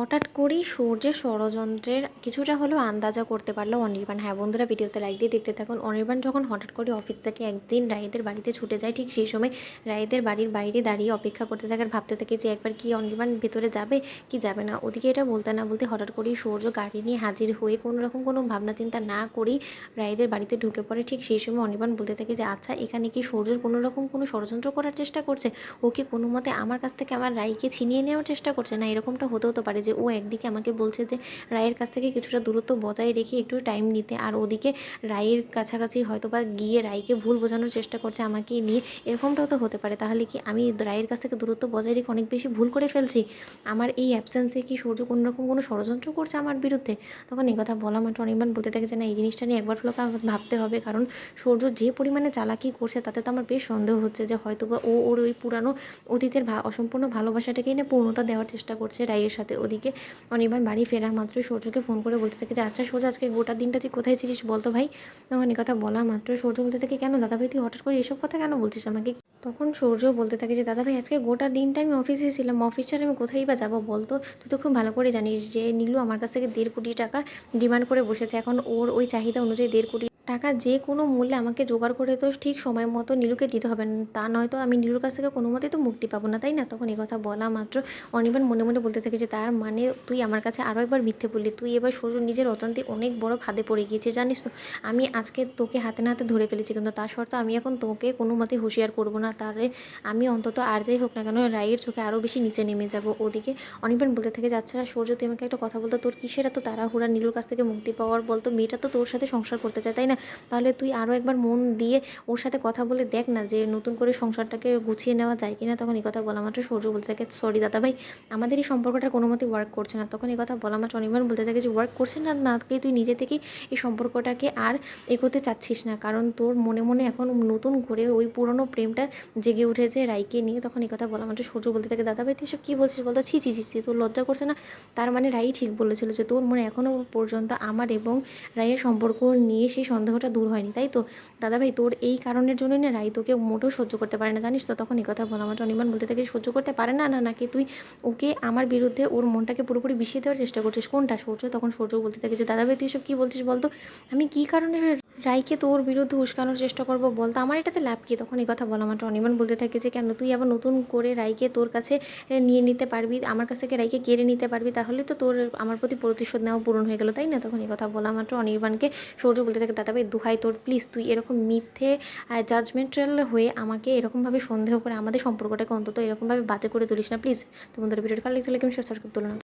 হঠাৎ করেই সূর্যের ষড়যন্ত্রের কিছুটা হলেও আন্দাজা করতে পারল অনির্বাণ। হ্যাঁ বন্ধুরা, ভিডিওতে লাইক দিয়ে দেখতে থাকুন। অনির্বাণ যখন হঠাৎ করে অফিস থেকে একদিন রায়েদের বাড়িতে ছুটে যায়, ঠিক সেই সময় রায়েদের বাড়ির বাইরে দাঁড়িয়ে অপেক্ষা করতে থাকে আর ভাবতে থাকে যে একবার কি অনির্বাণ ভেতরে যাবে, কি যাবে না। ওদিকে এটা বলতে না বলতে হঠাৎ করেই সূর্য গাড়ি নিয়ে হাজির হয়ে কোনো রকম কোনো ভাবনা চিন্তা না করেই রায়েদের বাড়িতে ঢুকে পড়ে। ঠিক সেই সময় অনির্বাণ বলতে থাকে যে আচ্ছা এখানে কি সূর্যের কোনো রকম কোনো ষড়যন্ত্র করার চেষ্টা করছে? ও কি কোনো মতে আমার কাছ থেকে আমার রায়কে ছিনিয়ে নেওয়ার চেষ্টা করছে? না, এরকমটা হতেও তো পারে যে ও একদিকে আমাকে বলছে যে রায়ের কাছ থেকে কিছুটা দূরত্ব বজায় রেখে একটু টাইম নিতে। আর ওদিকে রায়ের কাছাকাছি হয়তো বা গিয়ে রায়কে ভুল বোঝানোর চেষ্টা করছে আমাকে নিয়ে। এরকমটাও তো হতে পারে। তাহলে কি আমি রায়ের কাছ থেকে দূরত্ব বজায় রেখে অনেক বেশি ভুল করে ফেলছি? আমার এই অ্যাবসেন্সে কি সূর্য কোনো রকম কোনো ষড়যন্ত্র করছে আমার বিরুদ্ধে? তখন এই কথা বলা মাত্র অনির্বাণ বলতে থাকে যে, না, এই জিনিসটা নিয়ে একবার হলেও আমার ভাবতে হবে। কারণ সূর্য যে পরিমাণে চালাকি করছে, তাতে তো আমার বেশ সন্দেহ হচ্ছে যে হয়তো বা ও ওর ওই পুরানো অতীতের অসম্পূর্ণ ভালোবাসাটাকে এনে পূর্ণতা দেওয়ার চেষ্টা করছে রায়ের সাথে। ওদিকে অনির্বাণ বাড়ি ফেরার মাত্র সূর্যকে ফোন করে বলতে থাকে যে আচ্ছা সূর্য আজকে গোটা দিনটা তুই কোথায় ছিলিস বলতো ভাই? তখন কথা বলা মাত্র সূর্য বলতে থাকে, কেন দাদা ভাই তুই হঠাৎ করে এসব কথা কেন বলছিস আমাকে? তখন সূর্য বলতে থাকে যে দাদা ভাই আজকে গোটা দিনটা আমি অফিসে ছিলাম অফিস ছাড়া আমি কোথায় বা যাব বলতো? তুই তো খুব ভালো করে জানিস যে, নীলু আমার কাছ থেকে দেড় কোটি টাকা ডিমান্ড করে বসেছে। এখন ওর ওই চাহিদা অনুযায়ী দেড় কোটি টাকা যে কোনো মূল্যে আমাকে জোগাড় করে তো ঠিক সময় মতো নীলুকে দিতে হবে তা নয়তো আমি নীলুর কাছ থেকে কোনো মতেই তো মুক্তি পাবো না, তাই না? তখন এই কথা বলা মাত্র অনির্বাণ মনে মনে বলতে থাকে যে, তার মানে তুই আমার কাছে আরও একবার মিথ্যে বললি। তুই এবার সূর্য নিজের অজান্তে অনেক বড় ফাঁদে পড়ে গিয়েছে, জানিস তো? আমি আজকে তোকে হাতে না হাতে ধরে ফেলেছি, কিন্তু তার সত্ত্বেও আমি এখন তোকে কোনো মতে হুঁশিয়ার করব না। তারে আমি অন্তত আর যাই হোক না কেন, রায়ের চোখে আরও বেশি নিচে নেমে যাব। ওদিকে অনির্বাণ বলতে থাকে যে আচ্ছা সূর্য তুই আমাকে একটা কথা বলতো তোর কিসের এত তাড়াহুড়া? নীলুর কাছ থেকে মুক্তি পাওয়ার বলতো মেয়েটা তো তোর সাথে সংসার করতে চায়, তাই না? তাহলে তুই আরও একবার মন দিয়ে ওর সাথে কথা বলে দেখ না যে নতুন করে সংসারটাকে গুছিয়ে নেওয়া যায় কিনা। তখন এই কথা বলা মাত্র সূর্য বলতে থাকে সরি দাদা ভাই আমাদের এই সম্পর্কটা কোনো মতে ওয়ার্ক করছে না। তখন এই কথা বলা মাত্র অনির্বাণ বলতে থাকে যে ওয়ার্ক করছে না না তুই নিজে থেকেই এই সম্পর্কটাকে আর এগোতে চাচ্ছিস না। কারণ তোর মনে মনে এখন নতুন করে ওই পুরনো প্রেমটা জেগে উঠেছে রাইকে নিয়ে। তখন এই কথা বলা মাত্র সূর্য বলতে থাকে দাদা ভাই তুই সব কী বলছিস বলতো? ছি ছি ছি ছি, তোর লজ্জা করছে না। তার মানে রাই ঠিক বলেছিল যে তোর মনে এখনও পর্যন্ত আমার এবং রায়ের সম্পর্ক নিয়ে সেই সন্দেহটা দূর হয়নি, তাই তো? দাদা ভাই, তোর এই কারণের জন্যই না রাই তোকে মোটেও সহ্য করতে পারে না, জানিস তো? তখন এই কথা বলা মাত্র অনির্বাণ বলতে থাকে, সহ্য করতে পারে না না নাকি তুই ওকে আমার বিরুদ্ধে ওর মনটাকে পুরোপুরি বিষিয়ে দেওয়ার চেষ্টা করছিস, কোনটা সূর্য তখন সূর্য বলতে থাকে যে, দাদা ভাই, তুই সব কী বলছিস বলতো? আমি কী কারণে রাইকে তোর বিরুদ্ধে উস্কানোর চেষ্টা করব বলতো আমার এটাতে লাভ কী? তখন এই কথা বলা মাত্র অনির্বাণ বলতে থাকে যে, কেন তুই আবার নতুন করে রাইকে তোর কাছে নিয়ে নিতে পারবি? আমার কাছ থেকে রাইকে কেড়ে নিতে পারবি? তাহলে তো তোর আমার প্রতি প্রতিশোধ নেওয়া পূরণ হয়ে গেলো, তাই না? তখন এই কথা বলা মাত্র অনির্বাণকে সৌর্য বলতে থাকে, দাদা ভাই, দুহাই তোর, প্লিজ তুই এরকম মিথ্যে জাজমেন্টাল হয়ে আমাকে এরকমভাবে সন্দেহ করে আমাদের সম্পর্কটাকে অন্তত এরকমভাবে বাজে করে তুলিস না, প্লিজ? তো বন্ধুরা, ভিডিওটা ভালো লাগলে কিন্তু সাবস্ক্রাইব তুলো না